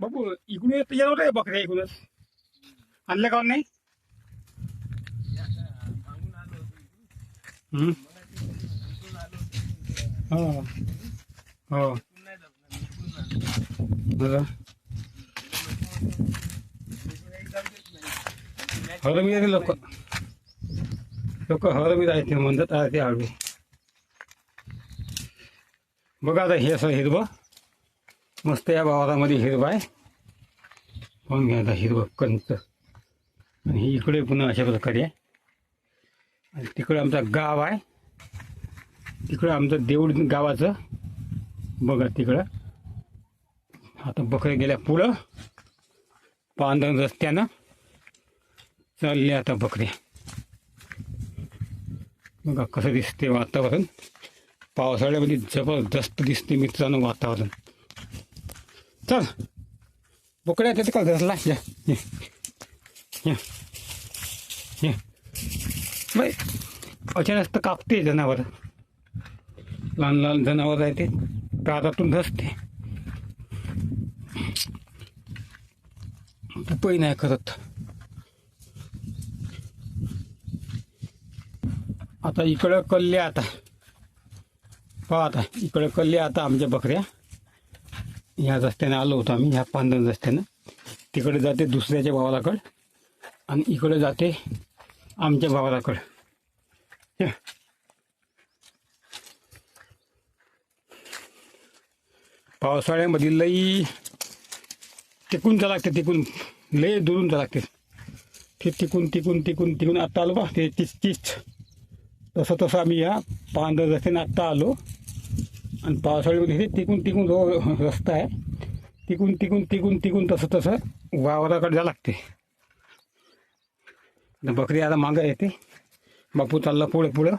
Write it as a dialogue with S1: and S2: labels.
S1: बाबू इकडून येत येणार आहे बकऱ्या इकडूनच आणल्या का नाही? हो. हो. हरमी आहे लोक. लोक हरमी जायचे म्हणतात "आ, ते आडवे बघा आता हे असं हिरवं मस्त या वावरामध्ये हिरवं आहे. पाहून घ्या आता हिरवं कंच. आणि ही इकडे पुन्हा अशा प्रकारे आहे. आणि तिकडे आमचा गाव आहे. तिकडं आमचं देऊळ गावाचं. बघा तिकडं. आता बकऱ्या गेल्या पुढं. पांढर रस्त्यानं चालले आता बकऱ्या. बघा कसं दिसते वातावरण. पावसाळ्यामध्ये जबरदस्त दिसते मित्रांनो वातावरण. चल. बोकड्या तिथे का घरला या या बाई अचानक तर कापते जनावर. लहान लहान जनावर आहे ते. दारातून धसते. उपाय नाही करत. आता इकडं कल्ले आता. पहा आता इकडं कल्ले आता आमच्या बकऱ्या. ह्या रस्त्याने आलो होतो आम्ही ह्या पांढरण रस्त्यानं. तिकडे जाते दुसऱ्याच्या भावालाकड आणि इकडे जाते आमच्या भावालाकड. पावसाळ्यामध्ये लई टिकून जा लागते तिकून लई दुरून जा लागते. ते टिकून टिकून टिकून टिकून आत्ता आलो बा ते तीस तीच तसं तसं आम्ही या पांढर रस्त्याने आत्ता आलो. आणि पावसाळ्यामध्ये हे टिकून टिकून जो रस्ता आहे टिकून टिकून टिकून टिकून तसं तसं वावराकडे जा लागते. बकरी आता मागं येते. बापू चालला पुढे पुढं.